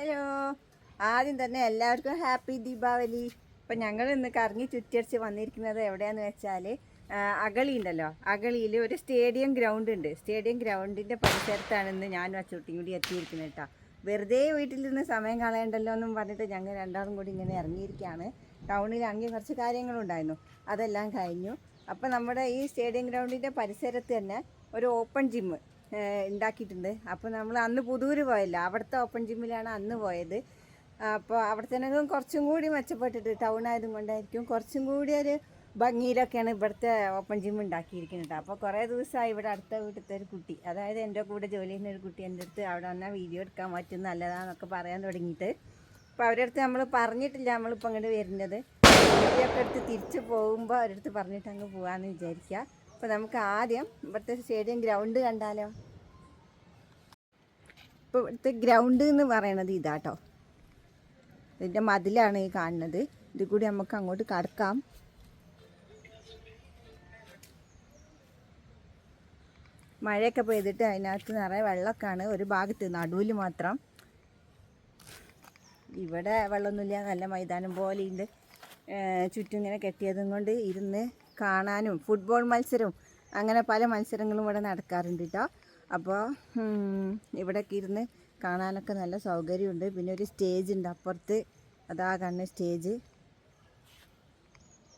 Hello. ആദ്യം തന്നെ എല്ലാവർക്കും ഹാപ്പി ദീപാവലി. ഇപ്പം ഞങ്ങൾ ഇന്ന് കറങ്ങി ചുറ്റടിച്ച് വന്നിരിക്കുന്നത് എവിടെയാന്ന് വെച്ചാൽ അഗളി ഉണ്ടല്ലോ അകളിയിൽ ഒരു സ്റ്റേഡിയം ഗ്രൗണ്ട് ഉണ്ട്. സ്റ്റേഡിയം ഗ്രൗണ്ടിന്റെ പരിസരത്താണ് ഇന്ന് ഞാനും അച്ചൂട്ടിയും കൂടി എത്തിയിരിക്കുന്നത് കേട്ടോ. വെറുതെ വീട്ടിൽ നിന്ന് സമയം കളയണ്ടല്ലോ എന്നും പറഞ്ഞിട്ട് ഞങ്ങൾ രണ്ടാളും കൂടി ഇങ്ങനെ ഇറങ്ങിയിരിക്കുകയാണ്. അങ്ങനെ കുറച്ച് കാര്യങ്ങളുണ്ടായിരുന്നു. അതെല്ലാം കഴിഞ്ഞു. അപ്പം നമ്മുടെ ഈ സ്റ്റേഡിയം ഗ്രൗണ്ടിന്റെ പരിസരത്ത് തന്നെ ഒരു ഓപ്പൺ ജിമ്മ്. ഉണ്ടാക്കിയിട്ടുണ്ട് അപ്പോൾ നമ്മൾ അന്ന് പുതൂര് പോയല്ല. അവിടുത്തെ ഓപ്പൺ ജിമ്മിലാണ് അന്ന് പോയത്. അപ്പോൾ അവിടുത്തെ കുറച്ചും കൂടി മെച്ചപ്പെട്ടിട്ട് ടൗൺ ആയതും കൊണ്ടായിരിക്കും കുറച്ചും കൂടി ഒരു ഭംഗിയിലൊക്കെയാണ് ഇവിടുത്തെ ഓപ്പൺ ജിം ഉണ്ടാക്കിയിരിക്കുന്നത് അപ്പോൾ കുറേ ദിവസമായി ഇവിടെ അടുത്ത വീട്ടിലത്തെ ഒരു കുട്ടി അതായത് എന്റെ കൂടെ ജോലി ചെയ്യുന്ന ഒരു കുട്ടി എന്റെ അടുത്ത് അവിടെ വന്നാൽ വീഡിയോ എടുക്കാൻ പറ്റും നല്ലതാന്നൊക്കെ പറയാൻ തുടങ്ങിയിട്ട്. അപ്പോൾ അവരുടെ അടുത്ത് നമ്മൾ പറഞ്ഞിട്ടില്ല നമ്മളിപ്പോൾ അങ്ങോട്ട് വരുന്നത് വീഡിയോ ഒക്കെ എടുത്ത് തിരിച്ച് പോകുമ്പോൾ അവരുടെ അടുത്ത് പറഞ്ഞിട്ട് അങ്ങ് പോകാമെന്ന് വിചാരിക്കുക അപ്പോൾ നമുക്ക് ആദ്യം ഇവിടുത്തെ സ്റ്റേഡിയം ഗ്രൗണ്ട് കണ്ടാലോ? ഇപ്പോൾ ഇവിടുത്തെ ഗ്രൗണ്ട് എന്ന് പറയണത് ഇതാട്ടോ ഇതിന്റെ മതിലാണ് ഈ കാണുന്നത്. ഇത് കൂടി നമുക്ക് അങ്ങോട്ട് കടക്കാം. മഴയൊക്കെ പെയ്തിട്ട് അതിനകത്ത് നിറയെ വെള്ളമൊക്കെയാണ്. ഒരു ഭാഗത്ത് നടുവിൽ മാത്രം. ഇവിടെ വെള്ളമൊന്നുമില്ല. നല്ല മൈതാനം പോലെയുണ്ട്. ചുറ്റും ഇങ്ങനെ കെട്ടിയതും കൊണ്ട് ഇരുന്ന് കാണാനും ഫുട്ബോൾ മത്സരവും അങ്ങനെ പല മത്സരങ്ങളും ഇവിടെ നടക്കാറുണ്ട് കേട്ടോ അപ്പോൾ ഇവിടെയൊക്കെ ഇരുന്ന് കാണാനൊക്കെ നല്ല സൗകര്യമുണ്ട്. പിന്നെ ഒരു സ്റ്റേജ് ഉണ്ട് അപ്പുറത്ത്. അതാ കാണുന്ന സ്റ്റേജ്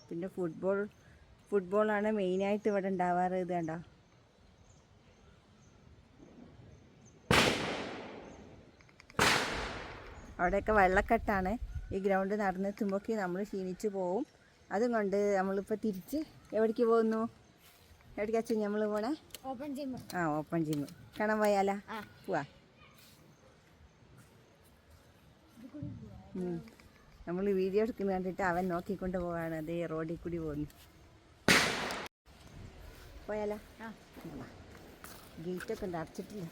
പിന്നെ ഫുട്ബോൾ ഫുട്ബോളാണ് മെയിനായിട്ട് ഇവിടെ ഉണ്ടാവാറ് ഇത് കണ്ടോ? അവിടെയൊക്കെ വെള്ളക്കെട്ടാണ്. ഈ ഗ്രൗണ്ട് നടന്നെത്തുമ്പോഴേക്ക് നമ്മൾ ക്ഷീണിച്ചു പോവും. അതും കൊണ്ട് നമ്മളിപ്പോൾ തിരിച്ച് എവിടേക്ക് പോകുന്നു? എവിടേക്ക് അച്ഛൻ നമ്മൾ പോണേ? ഓപ്പൺ ജിം ആ ഓപ്പൺ ജിം കാണാൻ പോയാലാ. പോവാ. നമ്മൾ വീഡിയോ എടുക്കുന്നത് കണ്ടിട്ട് അവൻ നോക്കിക്കൊണ്ട് പോവാണ്. അതേ റോഡിൽ കൂടി പോകുന്നു. പോയാല. ഗേറ്റൊക്കെ ഉണ്ട് അടച്ചിട്ടില്ല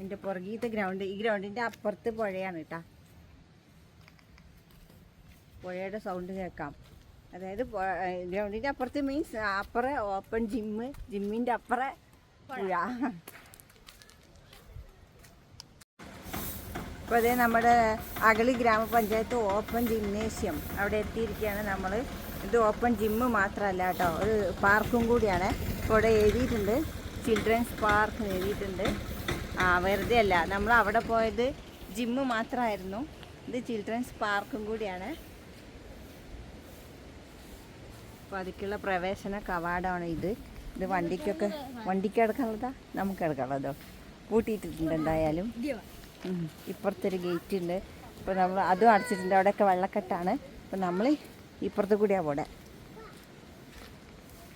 എന്റെ പുറകീത്തെ ഗ്രൗണ്ട് ഈ ഗ്രൗണ്ടിന്റെ അപ്പുറത്ത് പുഴയാണ് കേട്ടാ. പുഴയുടെ സൗണ്ട് കേൾക്കാം. അതായത് ഗ്രൗണ്ടിന്റെ അപ്പുറത്ത് മീൻസ് അപ്പുറം ഓപ്പൺ ജിമ്മ് ജിമ്മിന്റെ അപ്പുറം പുഴ. അപ്പോൾ അതേ നമ്മുടെ അകളി ഗ്രാമപഞ്ചായത്ത് ഓപ്പൺ ജിംനേഷ്യം അവിടെ എത്തിയിരിക്കുകയാണ് നമ്മൾ ഇത് ഓപ്പൺ ജിമ്മ് മാത്രമല്ല കേട്ടോ ഒരു പാർക്കും കൂടിയാണ്. ഇപ്പോൾ ഇവിടെ എഴുതിയിട്ടുണ്ട് ചിൽഡ്രൻസ് പാർക്ക് എഴുതിയിട്ടുണ്ട്. ആ വെറുതെ അല്ല നമ്മൾ അവിടെ പോയത് ജിമ്മ് മാത്രമായിരുന്നു. ഇത് ചിൽഡ്രൻസ് പാർക്കും കൂടിയാണ്. അപ്പോൾ അതിക്കുള്ള പ്രവേശന കവാടമാണ് ഇത്. ഇത് വണ്ടിക്കൊക്കെ വണ്ടിക്ക് എടുക്കാനുള്ളതാ? നമുക്ക് എടുക്കാനുള്ളതോ കൂട്ടിയിട്ടിട്ടുണ്ട് എന്തായാലും. ഇപ്പുറത്തൊരു ഗേറ്റ് ഉണ്ട്. ഇപ്പോൾ നമ്മൾ അതും അടച്ചിട്ടുണ്ട്. അവിടെയൊക്കെ വെള്ളക്കെട്ടാണ്. അപ്പോൾ നമ്മൾ ഇപ്പുറത്ത് കൂടിയാണ് പോടെ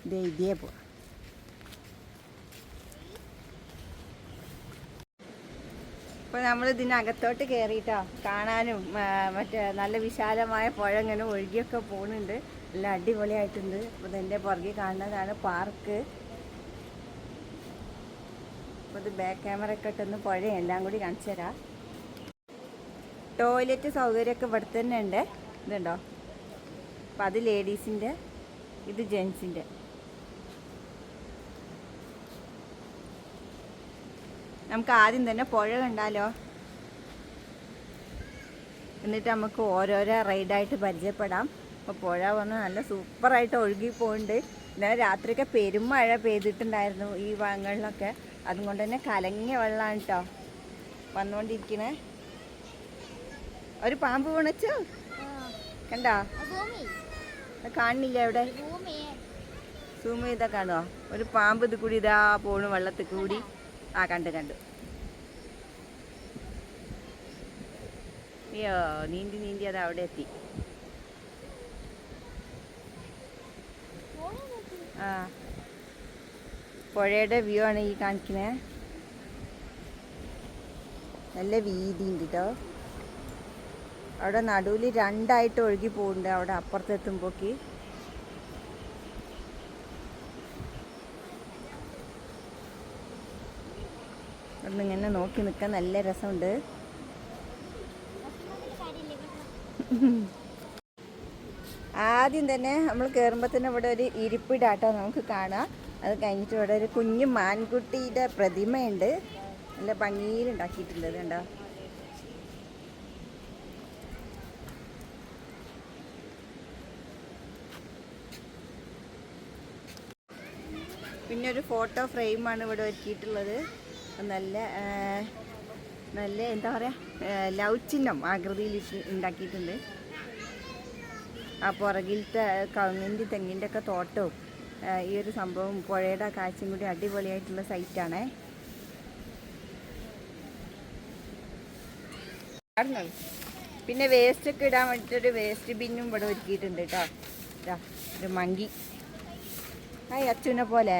ഇതേ ഇതേ പോവാ. ഇപ്പോൾ നമ്മൾ ഇതിനകത്തോട്ട് കയറിയിട്ടോ കാണാനും മറ്റേ നല്ല വിശാലമായ പുഴ ഇങ്ങനെ ഒഴുകിയൊക്കെ പോകുന്നുണ്ട്. നല്ല അടിപൊളിയായിട്ടുണ്ട്. അപ്പോൾ ഇതിന്റെ പുറകെ കാണുന്നതാണ് പാർക്ക്. അപ്പോൾ ഇത് ബാക്ക് ക്യാമറ ഒക്കെ ഇട്ടൊന്ന് പുഴയും എല്ലാം കൂടി കാണിച്ചു തരാം. ടോയ്ലറ്റ് സൗകര്യമൊക്കെ ഇവിടെ തന്നെ ഉണ്ട്. ഇതുണ്ടോ? അപ്പൊ അത് ലേഡീസിന്റെ ഇത് ജെൻസിന്റെ നമുക്ക് ആദ്യം തന്നെ പുഴ കണ്ടാലോ? എന്നിട്ട് നമുക്ക് ഓരോരോ റൈഡായിട്ട് പരിചയപ്പെടാം. അപ്പോൾ പുഴ വന്ന് നല്ല സൂപ്പറായിട്ട് ഒഴുകി പോകുന്നുണ്ട് ഇന്നലെ രാത്രിയൊക്കെ പെരുമഴ പെയ്തിട്ടുണ്ടായിരുന്നു ഈ ഭാഗങ്ങളിലൊക്കെ. അതുകൊണ്ട് തന്നെ കലങ്ങിയ വെള്ളമാണ് കേട്ടോ വന്നുകൊണ്ടിരിക്കണേ. ഒരു പാമ്പ് വീണച്ചു? കണ്ടോ? കാണില്ല എവിടെ സൂം ചെയ്താൽ കാണുമോ ഒരു പാമ്പ് ഇത് കൂടി ഇതാ പോണു വെള്ളത്തിൽ കൂടി ആ കണ്ട് കണ്ടു. അയ്യോ നീന്തി നീന്തി അത് അവിടെ എത്തി. ആ. പുഴയുടെ വ്യൂ ആണ് ഈ കാണിക്കുന്നത് നല്ല വീതി ഉണ്ട് കേട്ടോ അവിടെ നടുവിൽ രണ്ടായിട്ട് ഒഴുകി പോകുന്നുണ്ട് അവിടെ അപ്പുറത്തെത്തുമ്പോക്ക്. അവിടെ ഇങ്ങനെ നോക്കി നിൽക്കാൻ നല്ല രസമുണ്ട്. ആദ്യം തന്നെ നമ്മൾ കയറുമ്പോൾ തന്നെ ഇവിടെ ഒരു ഇരിപ്പിടാട്ടോ നമുക്ക് കാണാം. അത് കഴിഞ്ഞിട്ട് ഇവിടെ ഒരു കുഞ്ഞു മാൻകുട്ടിയുടെ പ്രതിമയുണ്ട്. നല്ല ഭംഗിയിൽ ഉണ്ടാക്കിയിട്ടുണ്ട് കണ്ടോ? പിന്നെ ഒരു ഫോട്ടോ ഫ്രെയിമാണ് ഇവിടെ ഒരുക്കിയിട്ടുള്ളത്. നല്ല നല്ല എന്താ പറയുക ലവ് ചിഹ്നം ആകൃതിയിൽ ഉണ്ടാക്കിയിട്ടുണ്ട്. ആ പുറകിലത്തെ കവുങ്ങിന്റെ തെങ്ങിന്റെ ഒക്കെ തോട്ടവും ഈ ഒരു സംഭവം പുഴയുടെ കാഴ്ചയും കൂടി അടിപൊളിയായിട്ടുള്ള സൈറ്റാണ് പിന്നെ വേസ്റ്റ് ഒക്കെ ഇടാൻ വേണ്ടിയിട്ടൊരു വേസ്റ്റ് ബിന്നും ഇവിടെ ഒരുക്കിയിട്ടുണ്ട് കേട്ടോ ഒരു മങ്കി. ആ അച്ഛനെ പോലെ.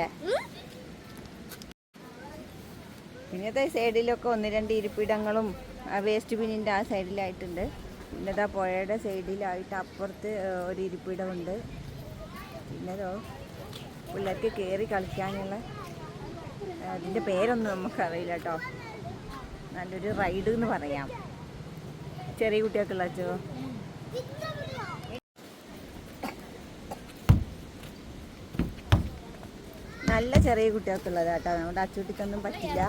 പിന്നെ അതേ സൈഡിലൊക്കെ ഒന്ന് രണ്ട് ഇരിപ്പിടങ്ങളും വേസ്റ്റ് ബിന്നിന്റെ ആ സൈഡിലായിട്ടുണ്ട്. പിന്നെ അതാ പുഴയുടെ സൈഡിലായിട്ട് അപ്പുറത്ത് ഒരു ഇരിപ്പിടമുണ്ട്. പിന്നെ അതോ പിള്ളേർക്ക് കയറി കളിക്കാനുള്ള അതിന്റെ പേരൊന്നും നമുക്കറിയില്ല കേട്ടോ നല്ലൊരു റൈഡ് എന്ന് പറയാം. ചെറിയ കുട്ടികൾക്കുള്ള അച്ചോ നല്ല ചെറിയ കുട്ടികൾക്കുള്ളത് കേട്ടോ നമ്മുടെ അച്ചൂട്ടിക്കൊന്നും പറ്റില്ല.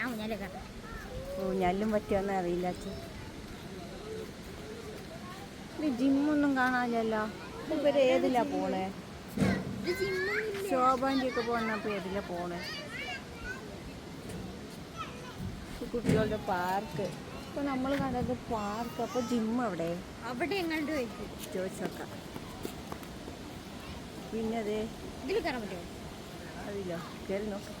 ഞാൻ ഊഞ്ഞാലേ പറ്റുമെന്ന് അറിയില്ല ജിമ്മൊന്നും കാണാനില്ലല്ലോ. ഇവർ ഏതിലാ പോണേ? ശോഭാന്റെ ഒക്കെ പോന്നപ്പോ ഏതിലാ പോണേ? കുട്ടികളുടെ പാർക്ക്. ഇപ്പൊ നമ്മൾ കണ്ടത് പാർക്ക്. അപ്പൊ ജിമ്മ് അവിടെ? അവിടെ എങ്ങാണ്ട് ചോദിച്ചോക്കാം പിന്നെ അതെ ഇതിൽ കയറാൻ പറ്റുമോ? അറിയില്ല കയറി നോക്കാം.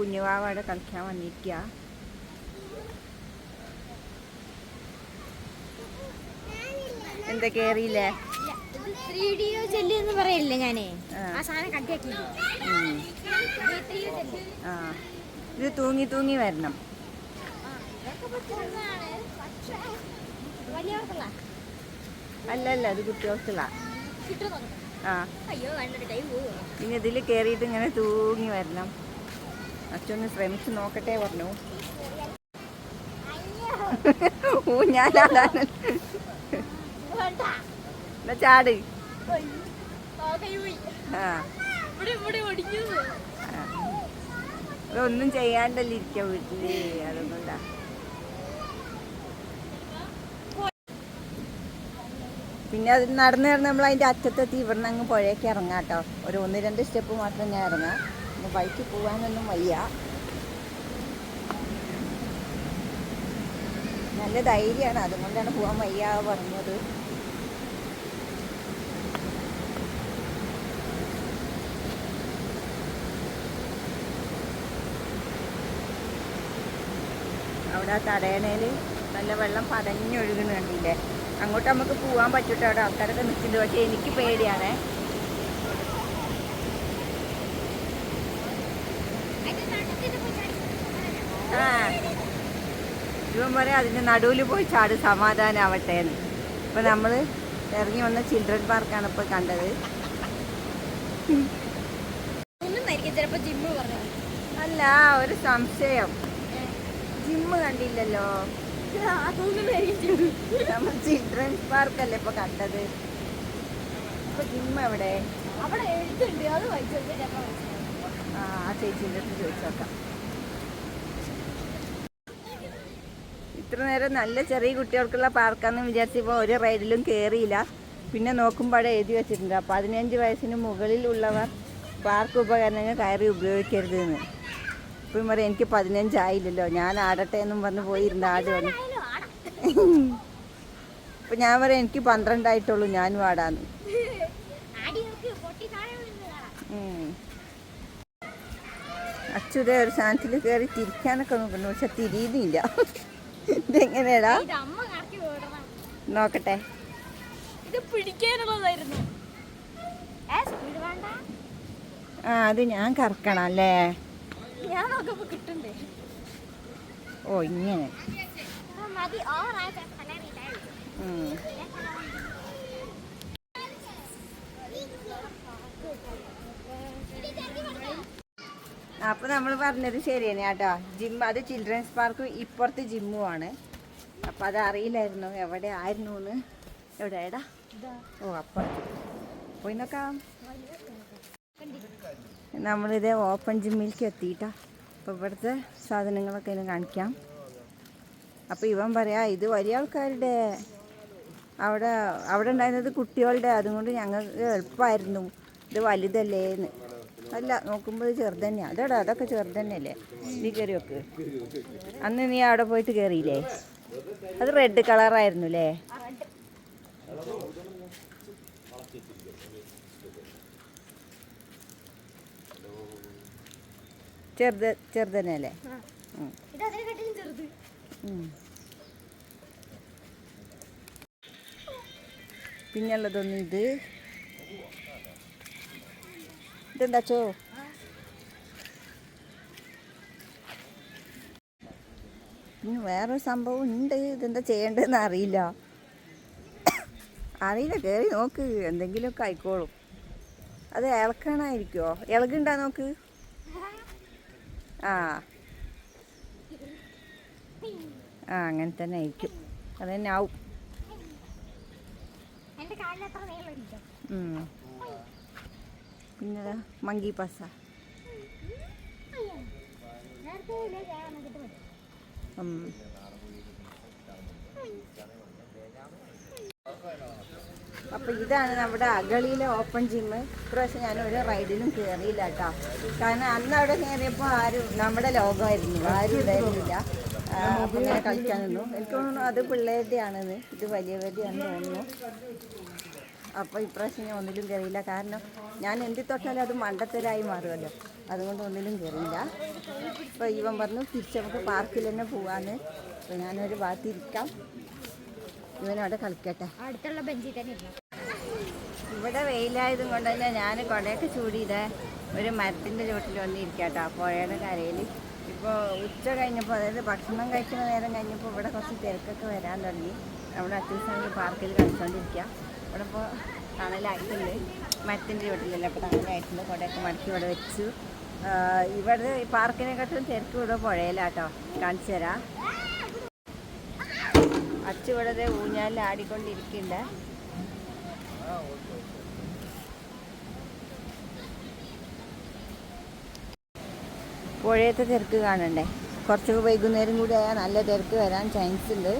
കുഞ്ഞുവാവ അവിടെ കളിക്കാൻ വന്നിരിക്കുക എന്താ കേറിയില്ലേ ത്രീ ഡിയോ ജെല്ലി എന്ന് പറയില്ലേ ഞാനേ? ആ. സാധനം കട്ടിയാക്കി. ആ. ഇത് തൂങ്ങി തൂങ്ങി വരണം. അല്ലല്ല അല്ല അല്ല അത് കുട്ടികൾക്കുള്ള ആ. പിന്നെ ഇതിൽ കയറിയിട്ട് ഇങ്ങനെ തൂങ്ങി വരണം. അച്ഛനൊന്ന് ശ്രമിച്ച് നോക്കട്ടെ പറഞ്ഞു. ഓ ഞാൻ എന്നാ ചാട്. അതൊന്നും ചെയ്യാണ്ടല്ലേ ഇരിക്ക വീട്ടിൽ. അതൊന്നുണ്ടാ പിന്നെ അത് നടന്ന് നടന്ന് നമ്മൾ അതിന്റെ അറ്റത്തെത്തി ഇവിടുന്ന് അങ്ങ് പുഴയ്ക്ക് ഇറങ്ങാം കേട്ടോ. ഒരു ഒന്ന് രണ്ട് സ്റ്റെപ്പ് മാത്രം ഞാൻ ഇറങ്ങാം. പിന്നെ ബൈക്ക് പോകാനൊന്നും വയ്യ. നല്ല ധൈര്യമാണ് അതുകൊണ്ടാണ് പോകാൻ വയ്യ പറഞ്ഞത്. അവിടെ തടയണയിൽ നല്ല വെള്ളം പതഞ്ഞൊഴുകുന്നുണ്ടല്ലേ അങ്ങോട്ട് നമുക്ക് പോകാൻ പറ്റൂട്ടോ? അവിടെ ആൾക്കാരൊക്കെ നിൽക്കുന്നുണ്ട്. പക്ഷേ എനിക്ക് പേടിയാണേ ആ ഇവൻ പറയാം അതിന്റെ നടുവിൽ പോയി ചാട് സമാധാനാവട്ടെ എന്ന്. ഇപ്പം നമ്മൾ ഇറങ്ങി വന്ന ചിൽഡ്രൻ പാർക്കാണ് ഇപ്പോൾ കണ്ടത്. അല്ല ഒരു സംശയം. ജിമ്മ് കണ്ടില്ലല്ലോ. നമ്മൾ ചിൽഡ്രൻസ് പാർക്കല്ലേ ഇപ്പൊ കണ്ടത്. ഇപ്പൊ ജിമ്മ് എവിടെ? അവിടെ അത് ആ ആ ചേച്ചീന്റെ അടുത്ത് ചോദിച്ചോക്കാം. ഇത്ര നേരം നല്ല ചെറിയ കുട്ടികൾക്കുള്ള പാർക്കാന്ന് വിചാരിച്ചപ്പോൾ ഒരു റൈഡിലും കയറിയില്ല പിന്നെ നോക്കുമ്പോഴേ എഴുതി വെച്ചിട്ടുണ്ട്. പതിനഞ്ച് വയസ്സിന് മുകളിലുള്ളവർ പാർക്ക് ഉപകരണങ്ങൾ കയറി ഉപയോഗിക്കരുത് എന്ന് ഇപ്പം പറയും എനിക്ക് പതിനഞ്ചായില്ലല്ലോ. ഞാൻ ആടട്ടെ എന്നും പറഞ്ഞ് പോയിരുന്ന ആടുവാണ്. അപ്പം ഞാൻ പറയാം എനിക്ക് പന്ത്രണ്ടായിട്ടുള്ളൂ ഞാനും ആടാന്ന്. അച്യുതേ ഒരു സാധനത്തിൽ കയറി തിരിക്കാനൊക്കെ നോക്കുന്നു. പക്ഷെ തിരിയുന്നില്ല. ഇതെങ്ങനെയാടാ? നോക്കട്ടെ. ഇത് പിടിക്കാനുള്ളതായിരുന്നു. ആ അത് ഞാൻ കറക്കണം അല്ലേ? ഞാൻ നോക്കുമ്പോ കിട്ടണ്ടേ? ഓ ഇങ്ങനെ. മതി. കലറിയിട്ടായി ഉം. അപ്പൊ നമ്മൾ പറഞ്ഞത് ശരിയാണ് കേട്ടോ. ജിം അത് ചിൽഡ്രൻസ് പാർക്കും ഇപ്പുറത്ത് ജിമ്മുമാണ് അപ്പോൾ അത് അറിയില്ലായിരുന്നു എവിടെ ആയിരുന്നു എന്ന് എവിടെ എടാ ഓ അപ്പുറത്ത്. പോയി നോക്കാം. നമ്മളിത് ഓപ്പൺ ജിമ്മിലേക്ക് എത്തിയിട്ടാ. അപ്പോൾ ഇവിടുത്തെ സാധനങ്ങളൊക്കെ ഇനി കാണിക്കാം. അപ്പോൾ ഇവൻ പറയാ ഇത് വലിയ ആൾക്കാരുടെ അവിടെ അവിടെ ഉണ്ടായിരുന്നത് കുട്ടികളുടെ. അതുകൊണ്ട് ഞങ്ങൾക്ക് എളുപ്പമായിരുന്നു ഇത് വലുതല്ലേന്ന്. അല്ല നോക്കുമ്പോൾ ചെറുത് തന്നെയാണ് അതെടാ അതൊക്കെ ചെറുത് തന്നെയല്ലേ? നീ കയറി വെക്ക് അന്ന് നീ അവിടെ പോയിട്ട് കയറിയില്ലേ അത് റെഡ് കളറായിരുന്നു അല്ലേ ചെറുത് ചെറുത് തന്നെയല്ലേ. പിന്നുള്ളതൊന്നും ഇത്. ഇതെന്താ ഇനി വേറൊരു സംഭവം ഉണ്ട്. ഇതെന്താ ചെയ്യേണ്ടതെന്ന് അറിയില്ല. അറിയില്ല കയറി നോക്ക്. എന്തെങ്കിലുമൊക്കെ ആയിക്കോളും. അത് ഇളക്കണായിരിക്കുമോ ഇളകുണ്ടാ നോക്ക്? ആ. ആ അങ്ങനെ തന്നെ ആയിരിക്കും. അത് തന്നെ ആവും. പിന്നെ മങ്കി പാസ. അപ്പൊ ഇതാണ് നമ്മുടെ അഗളിയിലെ ഓപ്പൺ ജിമ്മ് ഇപ്രാവശ്യം ഞാൻ ഒരു റൈഡിലും കയറിയില്ല കേട്ടോ. കാരണം അന്ന് അവിടെ കയറിയപ്പോൾ ആരും നമ്മുടെ ലോകമായിരുന്നു. ആരും ഉണ്ടായിരുന്നില്ല ആ, ഇങ്ങനെ കളിക്കാൻ നിന്നു. എനിക്ക് തോന്നുന്നു അത് പിള്ളേരുടെ ആണെന്ന് ഇത് വലിയവരുടെയാണെന്ന് തോന്നുന്നു. അപ്പോൾ ഇപ്രാവശ്യം ഞാൻ ഒന്നിലും കയറിയില്ല കാരണം ഞാൻ എന്തി തൊട്ടാലും അത് മണ്ടത്തരായി മാറുമല്ലോ. അതുകൊണ്ട് ഒന്നിലും കയറിയില്ല അപ്പോൾ ഇവൻ പറഞ്ഞു തിരിച്ച് നമുക്ക് പാർക്കിൽ തന്നെ പോവാന്ന്. അപ്പോൾ ഞാനൊരു ഭാഗത്തിരിക്കാം ഇവനവിടെ കളിക്കട്ടെ. അടുത്തുള്ള ബെഞ്ചിൽ തന്നെ ഇവിടെ വെയിലായതും കൊണ്ട് തന്നെ ഞാൻ കുടയൊക്കെ ചൂടിയത്. ഒരു മരത്തിന്റെ ചുവട്ടിൽ വന്നിരിക്കാട്ടോ പുഴയുടെ കരയിൽ ഇപ്പോൾ ഉച്ച കഴിഞ്ഞപ്പോൾ അതായത് ഭക്ഷണം കഴിക്കുന്ന നേരം കഴിഞ്ഞപ്പോൾ ഇവിടെ കുറച്ച് തിരക്കൊക്കെ വരാൻ തുടങ്ങി. നമ്മുടെ അത്യാവശ്യം പാർക്കിൽ കളിച്ചുകൊണ്ടിരിക്കുക ഇവിടെ ഇപ്പോൾ തണലായിട്ടുണ്ട്. മരത്തിന്റെ ചുവട്ടിലല്ല അപ്പോൾ തണലായിട്ടുണ്ട്. കുടയൊക്കെ മടക്കി ഇവിടെ വെച്ചു. ഇവിടെ പാർക്കിനെക്കാട്ടും തിരക്ക് ഇവിടെ പുഴയിലാട്ടോ. കാണിച്ചു തരാം. അച്ചു ഇവിടെ ദേ ഊഞ്ഞാലിൽ ആടിക്കൊണ്ടിരിക്കുന്നുണ്ട്. പുഴയത്തെ തിരക്ക് കാണണ്ടേ? കുറച്ചൊക്കെ വൈകുന്നേരം കൂടി ആയാൽ നല്ല തിരക്ക് വരാൻ ചാൻസ് ഉണ്ട്.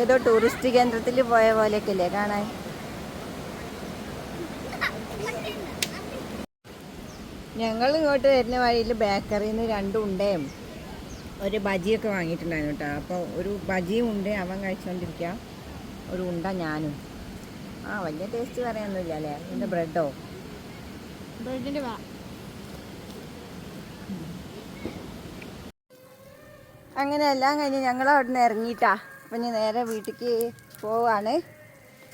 ഏതോ ടൂറിസ്റ്റ് കേന്ദ്രത്തിൽ പോയ പോലെയൊക്കെ അല്ലേ കാണാൻ? ഞങ്ങൾ ഇങ്ങോട്ട് വരുന്ന വഴിയിൽ ബേക്കറിയിൽ നിന്ന് രണ്ട് ഉണ്ടയും. ഒരു ബജിയൊക്കെ വാങ്ങിയിട്ടുണ്ടായിരുന്നു കേട്ടോ. അപ്പോൾ ഒരു ബജിയും ഉണ്ട് അവൻ കഴിച്ചുകൊണ്ടിരിക്കുക ഒരു ഉണ്ട ഞാനും. ആ വലിയ ടേസ്റ്റ് പറയാനൊന്നുമില്ല അല്ലേ? ഇതിന്റെ ബ്രെഡോ ബ്രെഡിന്റെ വാ. അങ്ങനെ എല്ലാം കഴിഞ്ഞ് ഞങ്ങൾ അവിടെ നിന്ന് ഇറങ്ങിയിട്ടാ. അപ്പം ഇനി നേരെ വീട്ടിലേക്ക് പോവാണ്.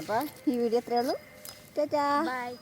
അപ്പോൾ ഈ വീഡിയോ എത്രയേ ഉള്ളൂ. ചേച്ചാ ബൈ.